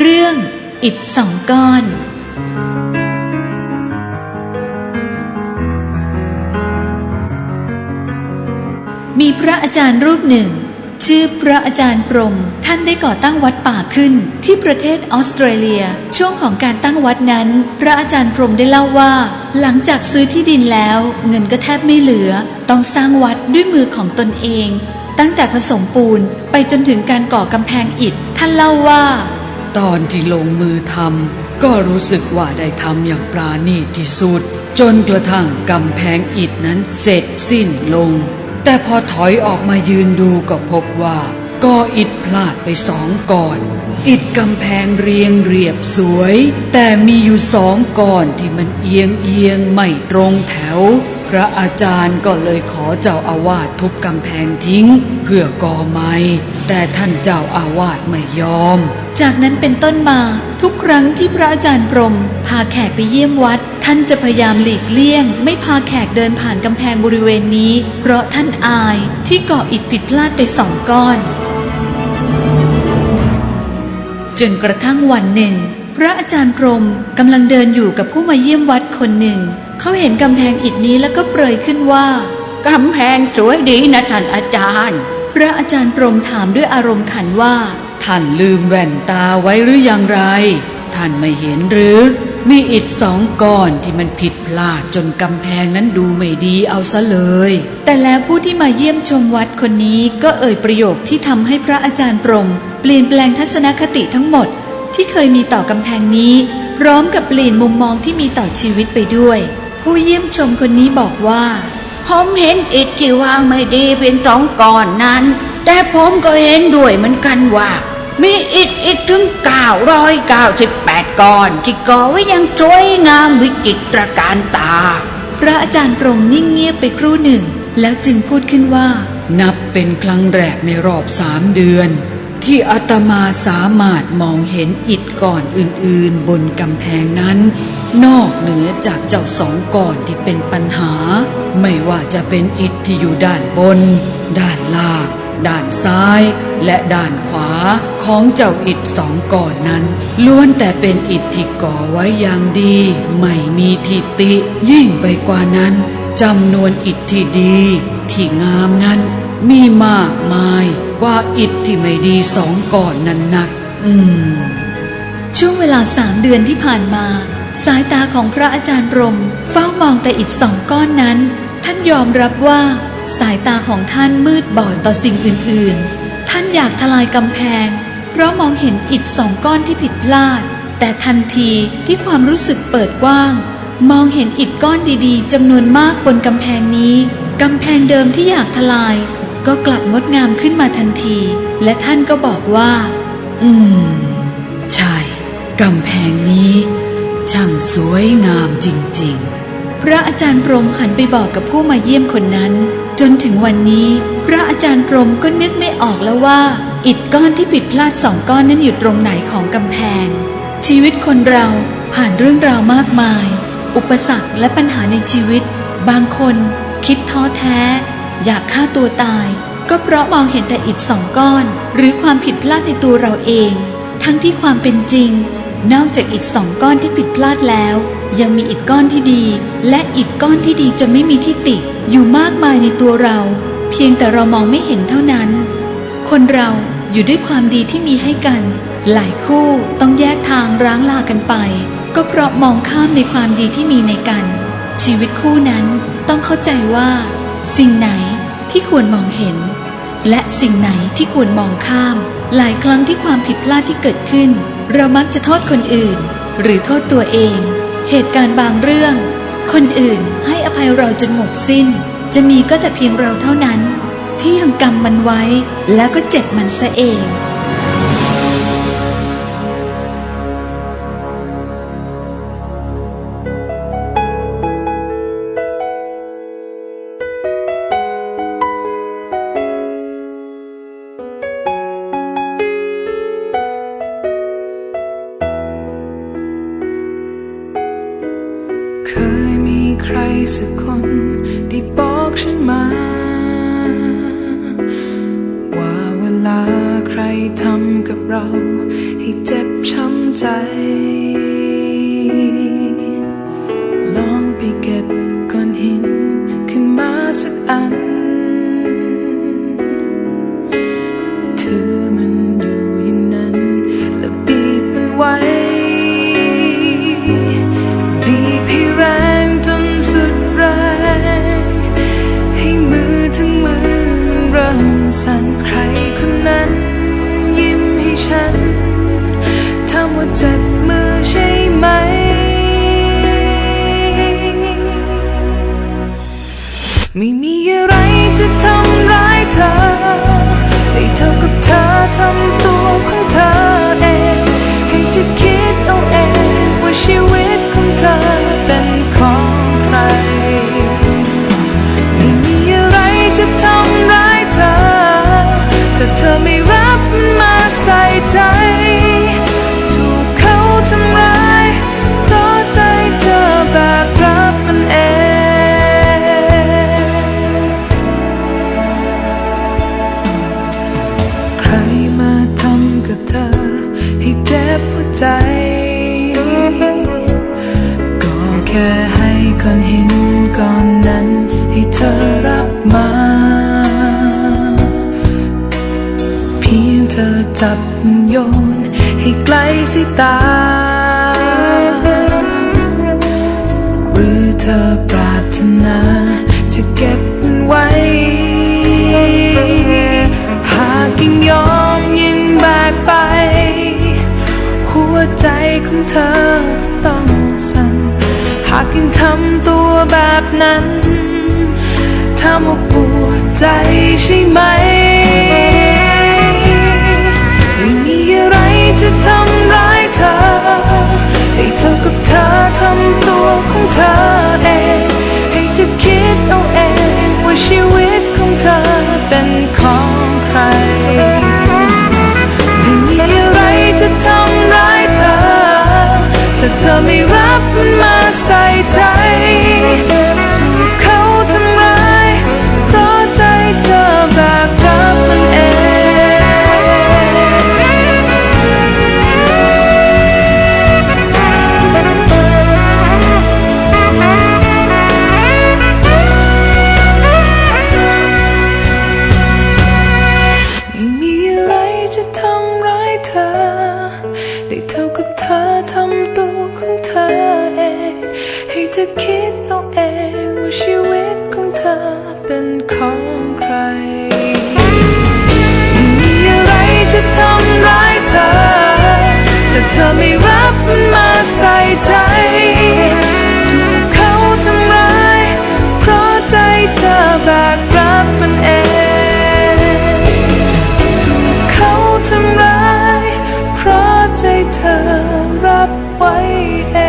เรื่องอิฐสองก้อนมีพระอาจารย์รูปหนึ่ง ชื่อพระอาจารย์ปรม ท่านได้ก่อตั้งวัดป่าขึ้น ที่ประเทศออสเตรเลีย ช่วงของการตั้งวัดนั้น พระอาจารย์พรมได้เล่าว่า หลังจากซื้อที่ดินแล้ว เงินก็แทบไม่เหลือ ต้องสร้างวัดด้วยมือของตนเอง ตั้งแต่ผสมปูนไปจนถึงการก่อกำแพงอิฐ ท่านเล่าว่า ตอนที่ลงมือทำก็รู้สึกว่าได้ทำอย่างปราณีตที่สุด จนกระทั่งกำแพงอิฐนั้นเสร็จสิ้นลง แต่พอถอยออกมายืนดูก็พบว่าก่ออิฐพลาดไปสองก่อน อิฐกำแพงเรียงเรียบสวย แต่มีอยู่สองก่อนที่มันเอียงเอียงไม่ตรงแถว พระอาจารย์ก็เลยขอเจ้าอาวาสทุบกำแพงทิ้ง เพื่อก่อไม้แต่ท่านเจ้าอาวาสไม่ยอม จากนั้นเป็นต้นมาทุกครั้งที่พระอาจารย์พรม พาแขกไปเยี่ยมวัด ท่านจะพยายามหลีกเลี่ยง ไม่พาแขกเดินผ่านกำแพงบริเวณนี้ เพราะท่านอายที่ก่ออิฐผิดพลาดไปสองก้อน จนกระทั่งวันหนึ่ง พระอาจารย์พรมกำลังเดินอยู่กับผู้มาเยี่ยมวัดคนหนึ่ง เขาเห็นกำแพงอิฐนี้แล้วก็เปรยขึ้นว่ากำแพงสวยดีนะท่านอาจารย์ พระอาจารย์พรมถามด้วยอารมณ์ขันว่า ท่านลืมแว่นตาไว้หรืออย่างไร ท่านไม่เห็นหรือ มีอิฐสองก้อนที่มันผิดพลาดจนกำแพงนั้นดูไม่ดีเอาซะเลย แต่แล้วผู้ที่มาเยี่ยมชมวัดคนนี้ก็เอ่ยประโยคที่ทำให้พระอาจารย์ปรม เปลี่ยนแปลงทัศนคติทั้งหมด ที่เคยมีต่อกำแพงนี้ พร้อมกับเปลี่ยนมุมมองที่มีต่อชีวิตไปด้วย ผู้เยี่ยมชมคนนี้บอกว่าผมเห็นอิฐที่วางไม่ดีเป็นสองก้อนนั้น แต่ผมก็เห็นด้วยเหมือนกันว่า มีอิฐอีกถึง998ก้อนที่ก่อไว้อยังสวยงามวิจิตรการตา พระอาจารย์ปรมนิ่งเงียบไปครู่หนึ่ง แล้วจึงพูดขึ้นว่า นับเป็นครั้งแรกในรอบสามเดือน ที่อาตมาสามารถมองเห็นอิฐก้อนอื่นๆ บนกำแพงนั้น นอกเหนือจากเจ้าสองก้อนที่เป็นปัญหา ไม่ว่าจะเป็นอิฐที่อยู่ด้านบน ด้านล่าง ด้านซ้าย และด้านขวาของเจ้าอิฐสองก้อนนั้น ล้วนแต่เป็นอิฐที่ก่อไว้อย่างดี ไม่มีทิติ ยิ่งไปกว่านั้นจำนวนอิฐที่ดี ที่งามนั้น มีมากมายกว่าอิฐที่ไม่ดีสองก่อนนั้นนัก อืม ช่วงเวลาสามเดือนที่ผ่านมา สายตาของพระอาจารย์รมเฝ้ามองแต่อิฐสองก้อนนั้น ท่านยอมรับว่า สายตาของท่านมืดบอดต่อสิ่งอื่นๆ ท่านอยากทลายกำแพง เพราะมองเห็นอิฐสองก้อนที่ผิดพลาด แต่ทันทีที่ความรู้สึกเปิดกว้าง มองเห็นอิฐก้อนดีๆจำนวนมากบนกำแพงนี้กำแพงเดิมที่อยากทลาย ก็กลับงดงามขึ้นมาทันที และท่านก็บอกว่า อืม ใช่กำแพงนี้ ช่างสวยงามจริงๆ พระอาจารย์พรมหันไปบอกกับผู้มาเยี่ยมคนนั้น จนถึงวันนี้พระอาจารย์พรมก็นึกไม่ออกแล้วว่า อิฐก้อนที่ผิดพลาดสองก้อนนั้นอยู่ตรงไหนของกำแพง ชีวิตคนเราผ่านเรื่องราวมากมาย อุปสรรคและปัญหาในชีวิต บางคนคิดท้อแท้ อยากฆ่าตัวตาย ก็เพราะมองเห็นแต่อิฐสองก้อน หรือความผิดพลาดในตัวเราเอง ทั้งที่ความเป็นจริง นอกจากอิฐสองก้อนที่ผิดพลาดแล้ว ยังมีอิฐก้อนที่ดี และอิฐก้อนที่ดีจนไม่มีที่ติอยู่มากมายในตัวเรา เพียงแต่เรามองไม่เห็นเท่านั้น คนเราอยู่ด้วยความดีที่มีให้กัน หลายคู่ต้องแยกทางร้างลากันไป ก็เพราะมองข้ามในความดีที่มีในกัน ชีวิตคู่นั้นต้องเข้าใจว่า สิ่งไหนที่ควรมองเห็น และสิ่งไหนที่ควรมองข้าม หลายครั้งที่ความผิดพลาดที่เกิดขึ้น เรามักจะโทษคนอื่น หรือโทษตัวเอง เหตุการณ์บางเรื่อง คนอื่นให้อภัยเราจนหมดสิ้น จะมีก็แต่เพียงเราเท่านั้น ที่ยังกรรมมันไว้แล้วก็เจ็บมันซะเอง ยมีใครสักคนที่บอกฉันมา ว่าเวลาใครทำกับเรา ให้เจ็บช้ำใจ ลองไปเก็บก้อนหินขึ้นมาสักอันถือมันอยู่อย่างนั้น แล้วบีบมันไว้ ให้แรงจนสุดแรง ให้มือทั้งมือเริ่มสั่นใครคนนั้น ยิ้มให้ฉันทำว่าเจ็บมือ อนนั้นให้เธอรับมา เพียงเธอจับโยน ให้ไกลสายตา หรือเธอปรารถนา จะเก็บมันไว้ หากยังยอมยินแบกไป หัวใจของเธอต้องสั่นหากยังทำตัว แบบนั้นทำว่าปวดใจใช่ไหม จะทำร้ายเธอ ได้เท่ากับเธอทำตัวของเธอเอง ให้เธอคิดเอาเองว่าชีวิตของเธอเป็นของใครไม่มีอะไรจะทำร้ายเธอ ถ้าเธอไม่รับมัน เธอรับไว้เอง